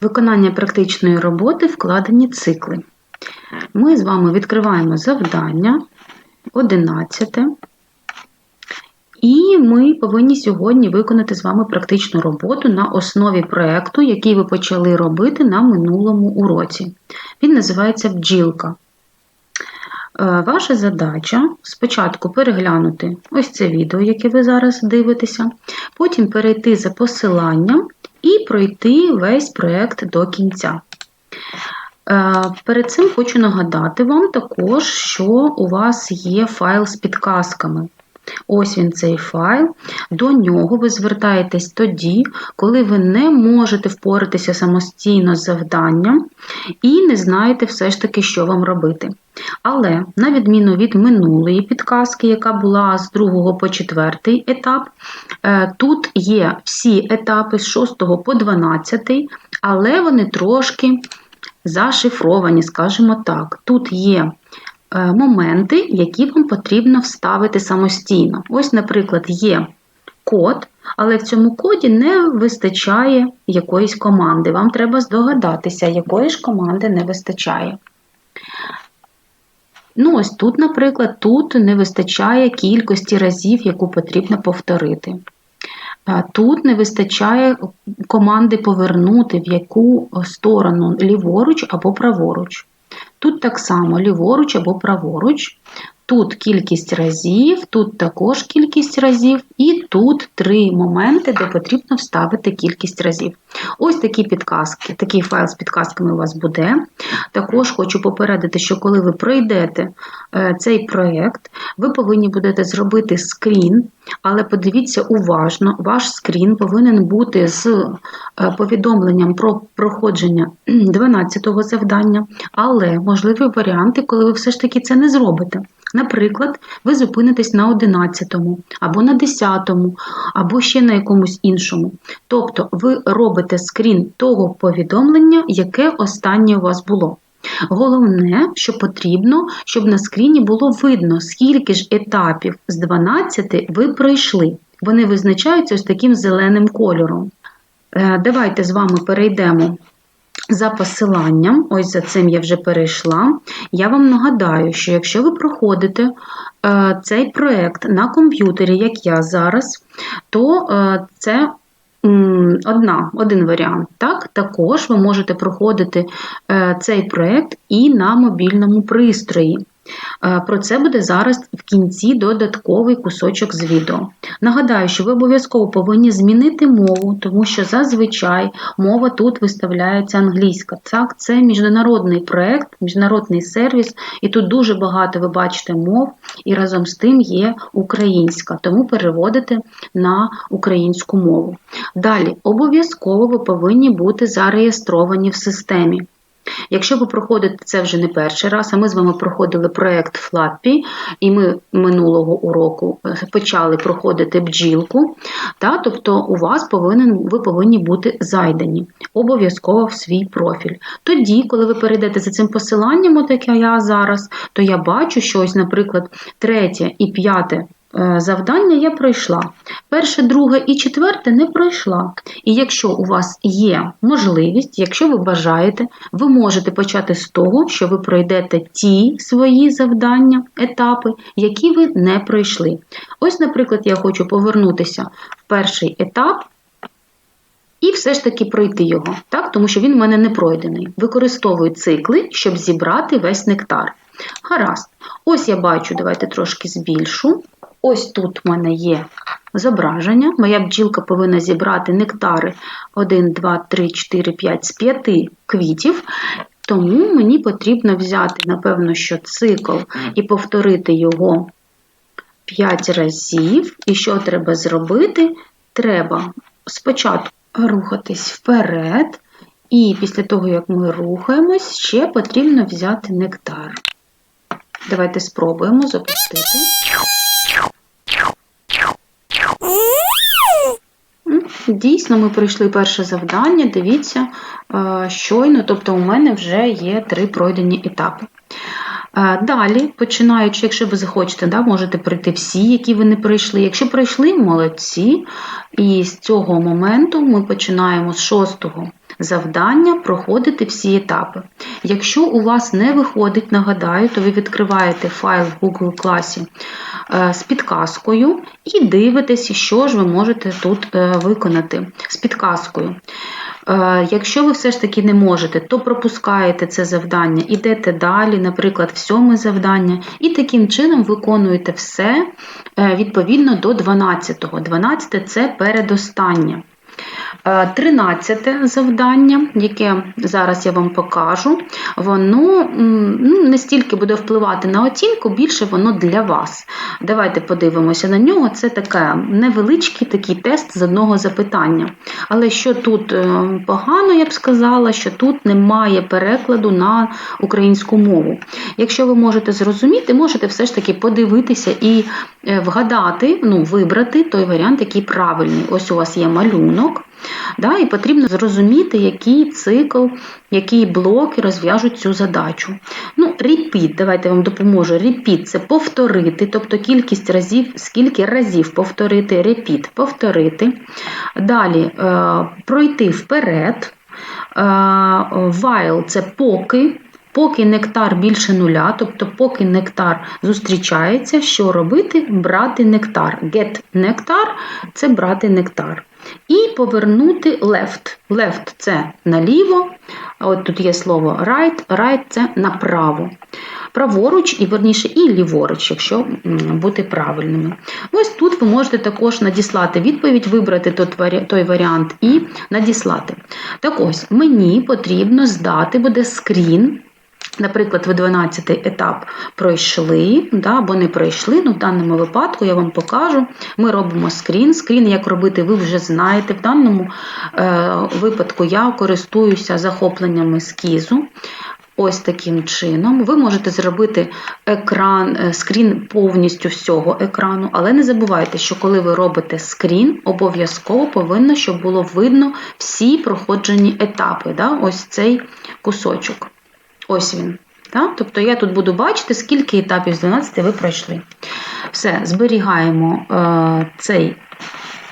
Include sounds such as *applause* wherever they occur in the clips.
Виконання практичної роботи вкладені цикли. Ми з вами відкриваємо завдання 11. І ми повинні сьогодні виконати з вами практичну роботу на основі проєкту, який ви почали робити на минулому уроці. Він називається бджілка. Е, Ваша задача спочатку переглянути ось це відео, яке ви зараз дивитеся, потім перейти за посиланням і пройти весь проєкт до кінця. Е, Перед цим хочу нагадати вам також, що у вас є файл з підказками. Ось він цей файл. До нього ви звертаєтесь тоді, коли ви не можете впоратися самостійно з завданням і не знаєте все ж таки, що вам робити. Але, на відміну від минулої підказки, яка була з 2 по 4 етап, е, тут є всі етапи з 6 по 12, але вони трошки зашифровані, скажімо так. Тут є моменти, які вам потрібно вставити самостійно. Ось, наприклад, є код, але в цьому коді не вистачає якоїсь команди. Вам треба здогадатися, якої ж команди не вистачає. Ну, ось тут, наприклад, тут не вистачає кількості разів, яку потрібно повторити. Тут не вистачає команди повернути в яку сторону ліворуч або праворуч. Тут так само ліворуч або праворуч. Тут кількість разів, тут також кількість разів, і тут три моменти, де потрібно вставити кількість разів. Ось такі підказки, такий файл з підказками у вас буде. Також хочу попередити, що коли ви пройдете е, цей проєкт, ви повинні будете зробити скрін, але подивіться уважно, ваш скрін повинен бути з е, повідомленням про проходження *clears throat* 12-го завдання, але можливі варіанти, коли ви все ж таки це не зробите. Наприклад, ви зупинитесь на 11-му, або на 10-му, або ще на якомусь іншому. Тобто ви робите скрін того повідомлення, яке останнє у вас було. Головне, що потрібно, щоб на скріні було видно, скільки ж етапів з 12 ви пройшли. Вони визначаються ось таким зеленим кольором. Е, давайте з вами перейдемо за посиланням, ось за цим я вже перейшла. Я вам нагадаю, що якщо ви проходите е, цей проєкт на комп'ютері, як я зараз, то е, це одна, один варіант. Так? Також ви можете проходити е, цей проєкт і на мобільному пристрої. Е, про це буде зараз в кінці додатковий кусочок з відео. Нагадаю, що ви обов'язково повинні змінити мову, тому що зазвичай мова тут виставляється англійська. Так, Це міжнародний проєкт, міжнародний сервіс, і тут дуже багато ви бачите мов, і разом з тим є українська, тому переводите на українську мову. Далі, обов'язково ви повинні бути зареєстровані в системі. Якщо ви проходите це вже не перший раз, а ми з вами проходили проєкт Флаппі, і ми минулого уроку е, почали проходити бджілку, та, тобто у вас повинен, ви повинні бути зайдені обов'язково в свій профіль. Тоді, коли ви перейдете за цим посиланням, от як я зараз, то я бачу, що ось, наприклад, третє і п'яте завдання я пройшла. Перше, друге і четверте не пройшла. І якщо у вас є можливість, якщо ви бажаєте, ви можете почати з того, що ви пройдете ті свої завдання, етапи, які ви не пройшли. Ось, наприклад, я хочу повернутися в перший етап. І все ж таки пройти його, так? тому що він в мене не пройдений. Використовую цикли, щоб зібрати весь нектар. Гаразд, ось я бачу, давайте трошки збільшу. Ось тут в мене є зображення. Моя бджілка повинна зібрати нектари 1, 2, 3, 4, 5 з 5 квітів. Тому мені потрібно взяти, напевно, що цикл і повторити його 5 разів. І що треба зробити? Треба спочатку рухатись вперед, і після того, як ми рухаємось, ще потрібно взяти нектар. Давайте спробуємо запустити. Дійсно, ми пройшли перше завдання, дивіться, е, щойно, тобто у мене вже є три пройдені етапи. Е, Далі, починаючи, якщо ви захочете, да, можете пройти всі, які ви не пройшли. Якщо пройшли, молодці. І з цього моменту ми починаємо з шостого завдання проходити всі етапи. Якщо у вас не виходить, нагадаю, то ви відкриваєте файл в Google класі е, з підказкою і дивитесь, що ж ви можете тут е, виконати з підказкою. Е, Якщо ви все ж таки не можете, то пропускаєте це завдання, ідете далі, наприклад, в сьоме завдання, і таким чином виконуєте все е, відповідно до 12-го. 12 це передостаннє. Е, Тринадцяте завдання, яке зараз я вам покажу, воно ну, не стільки буде впливати на оцінку, більше воно для вас. Давайте подивимося на нього. Це таке невеличкий такий тест з одного запитання. Але що тут е, погано, я б сказала, що тут немає перекладу на українську мову. Якщо ви можете зрозуміти, можете все ж таки подивитися і е, вгадати, ну, вибрати той варіант, який правильний. Ось у вас є малюнок. Да, і потрібно зрозуміти, який цикл, які блоки розв'яжуть цю задачу. Ну, repeat, давайте вам допоможу. Repeat – це повторити, тобто кількість разів, скільки разів повторити, repeat – повторити. Далі е, пройти вперед. Е, while – це поки. Поки нектар більше нуля, тобто поки нектар зустрічається, що робити? Брати нектар. Get нектар це брати нектар. І повернути left. Left це наліво, от тут є слово right, right це направо. Праворуч і верніше і ліворуч, якщо бути правильними. Ось тут ви можете також надіслати відповідь, вибрати той варіант і надіслати. Так ось, мені потрібно здати буде скрін. Наприклад, ви 12 етап пройшли, да, або не пройшли, ну в даному випадку я вам покажу. Ми робимо скрін. Скрін, як робити, ви вже знаєте. В даному е, випадку я користуюся захопленнями скізу. Ось таким чином. Ви можете зробити екран, е, скрін повністю всього екрану, але не забувайте, що коли ви робите скрін, обов'язково повинно, щоб було видно всі проходжені етапи. Да? Ось цей кусочок. Ось він. Так? Тобто я тут буду бачити, скільки етапів з 12 ви пройшли. Все, зберігаємо е, цей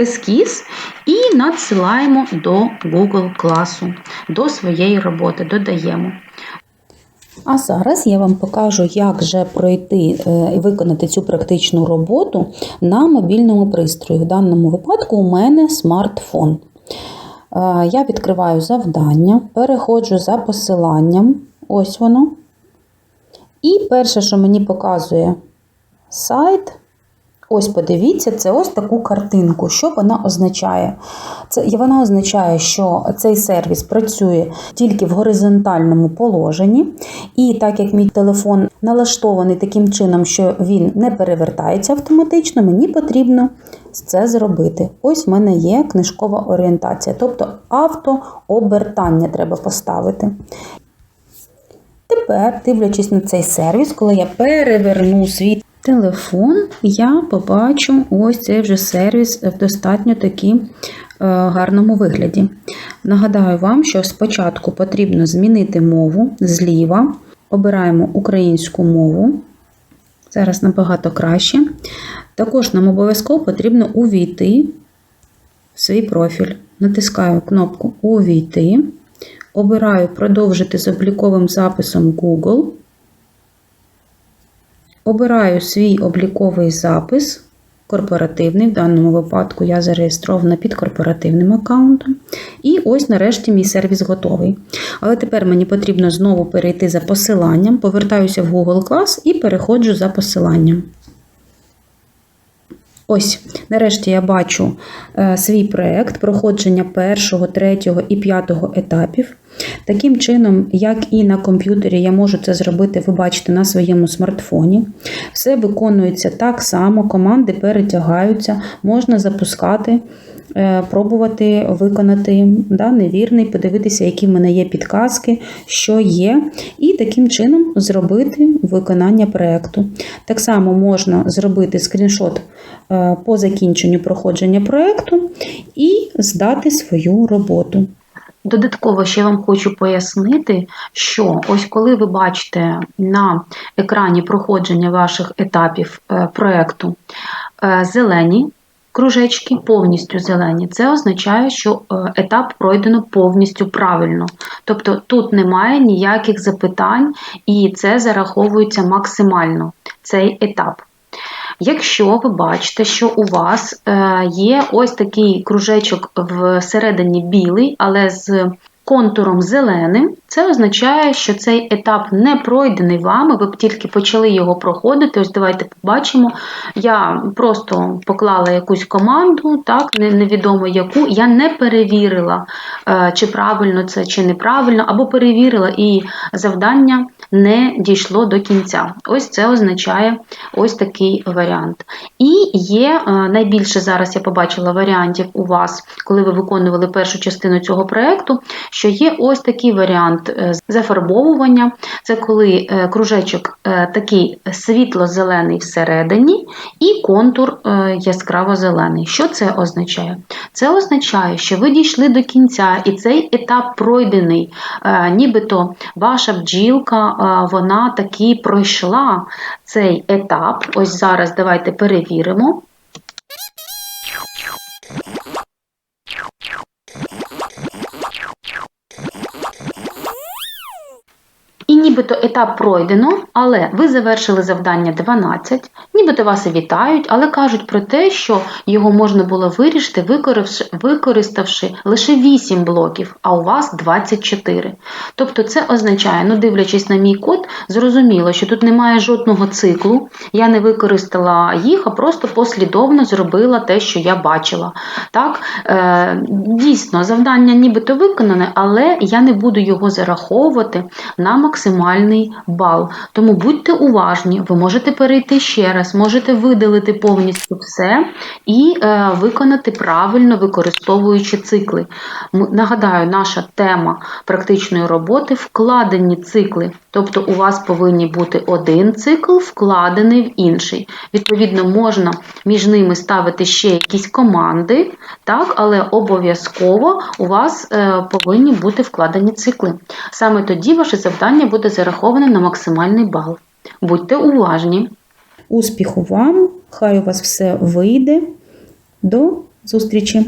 ескіз і надсилаємо до Google класу, до своєї роботи, додаємо. А зараз я вам покажу, як же пройти і виконати цю практичну роботу на мобільному пристрої. В даному випадку у мене смартфон. Е, Я відкриваю завдання, переходжу за посиланням. Ось воно. І перше, що мені показує сайт, ось подивіться, це ось таку картинку. Що вона означає? Це Вона означає, що цей сервіс працює тільки в горизонтальному положенні. І так як мій телефон налаштований таким чином, що він не перевертається автоматично, мені потрібно це зробити. Ось в мене є книжкова орієнтація, тобто автообертання треба поставити. Тепер, дивлячись на цей сервіс, коли я переверну свій телефон, я побачу ось цей вже сервіс в достатньо таки е, гарному вигляді. Нагадаю вам, що спочатку потрібно змінити мову зліва, обираємо українську мову. Зараз набагато краще. Також нам обов'язково потрібно увійти в свій профіль. Натискаю кнопку Увійти. Обираю продовжити з обліковим записом Google. Обираю свій обліковий запис, корпоративний. В даному випадку я зареєстрована під корпоративним аккаунтом. І ось нарешті мій сервіс готовий. Але тепер мені потрібно знову перейти за посиланням, повертаюся в Google Class і переходжу за посиланням. Ось, нарешті я бачу е, свій проєкт проходження першого, третього і п'ятого етапів. Таким чином, як і на комп'ютері, я можу це зробити, ви бачите, на своєму смартфоні. Все виконується так само, команди перетягаються, можна запускати, пробувати виконати да, невірний, подивитися, які в мене є підказки, що є, і таким чином зробити виконання проєкту. Так само можна зробити скріншот е, по закінченню проходження проєкту і здати свою роботу. Додатково ще вам хочу пояснити, що ось коли ви бачите на екрані проходження ваших етапів е, проєкту е, зелені кружечки, повністю зелені, це означає, що е, етап пройдено повністю правильно. Тобто тут немає ніяких запитань, і це зараховується максимально цей етап. Якщо ви бачите, що у вас е, є ось такий кружечок всередині білий, але з контуром зеленим, це означає, що цей етап не пройдений вами, ви б тільки почали його проходити. Ось давайте побачимо. Я просто поклала якусь команду, так, невідомо яку, я не перевірила, е, чи правильно це, чи неправильно, або перевірила і завдання не дійшло до кінця. Ось це означає ось такий варіант. І є е, найбільше зараз я побачила варіантів у вас, коли ви виконували першу частину цього проєкту, що є ось такий варіант е, зафарбовування. Це коли е, кружечок е, такий світло-зелений всередині і контур яскраво-зелений. Що це означає? Це означає, що ви дійшли до кінця, і цей етап пройдений, нібито ваша бджілка, вона таки пройшла цей етап. Ось зараз давайте перевіримо. І нібито етап пройдено, але ви завершили завдання 12, нібито вас і вітають, але кажуть про те, що його можна було вирішити, використавши лише 8 блоків, а у вас 24. Тобто це означає, ну дивлячись на мій код, зрозуміло, що тут немає жодного циклу, я не використала їх, а просто послідовно зробила те, що я бачила. Так? Е, дійсно, завдання нібито виконане, але я не буду його зараховувати на максимальний бал. Тому будьте уважні, ви можете перейти ще раз, можете видалити повністю все і е, виконати правильно, використовуючи цикли. Нагадаю, наша тема практичної роботи вкладені цикли. Тобто у вас повинні бути один цикл, вкладений в інший. Відповідно, можна між ними ставити ще якісь команди, так, але обов'язково у вас е, повинні бути вкладені цикли. Саме тоді ваше завдання буде зараховане на максимальний бал. Будьте уважні! Успіху вам! Хай у вас все вийде. До зустрічі!